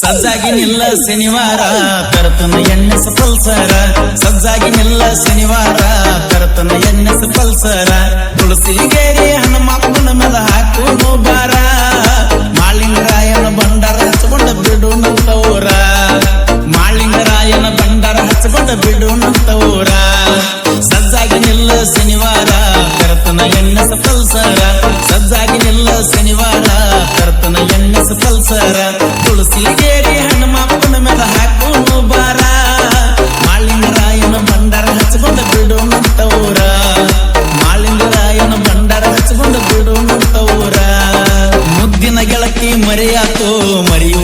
ಸಜ್ಜಾಗಿನಿಲ್ಲ ಶನಿವಾರ, ಕರ್ತನ ಎಣ್ಣೆಸ ಪಲ್ಸರ. ಸಜ್ಜಾಗಿನಿಲ್ಲ ಶನಿವಾರ, ಕರ್ತನ ಎಣ್ಣೆಸ ಪಲ್ಸರ. ತುಳಸಿ ಗೇರಿ ಹನುಮಪ್ಪನ ಮೇಲೆ ಹಾಕೋನು ಬಾರ ಮಾಳಿಂಗರಾಯನ ಬಂಡ ಕರ್ತನ ಎಣ್ಣಸ ಪಲ್ಸರ, ಸಜ್ಜಾಗಿ ನಿಲ್ಲ ಶನಿವಾರ. ಕರ್ತನ ಎಣ್ಣಸ ಪಲ್ಸರ, ತುಳಸಿ ಕೇರಿ ಹನುಮಪ್ಪನ ಮೇಲೆ ಹಾಕೋನು ಬಾರ. ಮಾಳಿಂಗರಾಯನ ಭಂಡಾರ ಹಚ್ಕೊಂಡ ಬಿಡು ನಂತವರ ಮಾಳಿಂಗರಾಯನ ಭಂಡಾರ ಹಚ್ಕೊಂಡ ಬಿಡು ನಂತವರ ಮುದ್ದಿನ ಗೆಳಕಿ ಮರೆಯಾತು ಮರೆಯು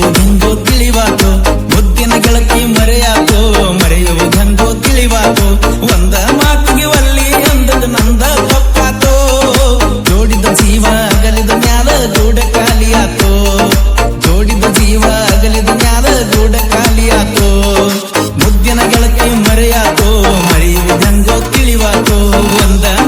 I go in that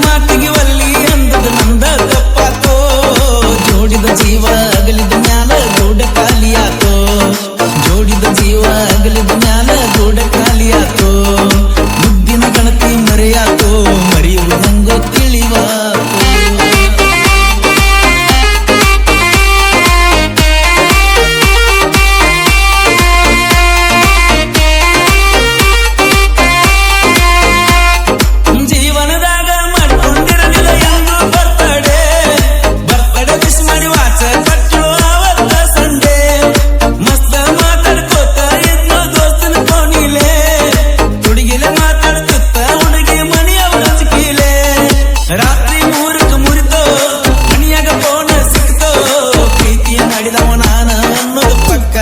ಪಕ್ಕ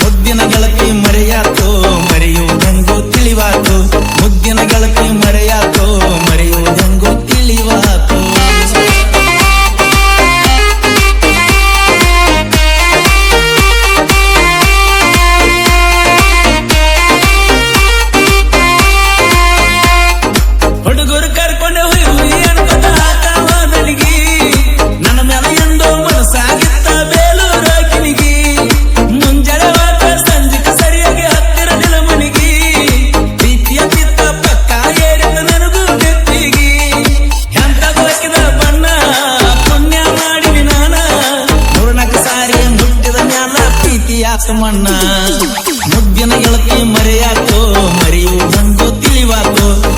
ಮುದ್ದಿನ ಬಳಕೆ ಮರೆಯಾತೋ. ಆತ ಮಣ್ಣ. ಮುದ್ದಿನ ಗೆಳತಿ ಮರೆಯಾತೋ ಮರಿಯು ನಂದು ತಿಳಿವಾತೋ.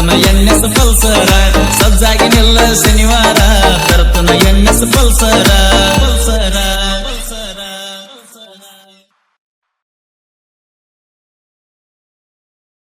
ತರ್ತನ ಎನ್ನೆಸ್ ಪಲ್ಸರ. ಸಜ್ಜಾಗಿ शनिवार ಶನಿವಾರ. ತರ್ತನ ಎನ್ನೆಸ್ ಪಲ್ಸರ.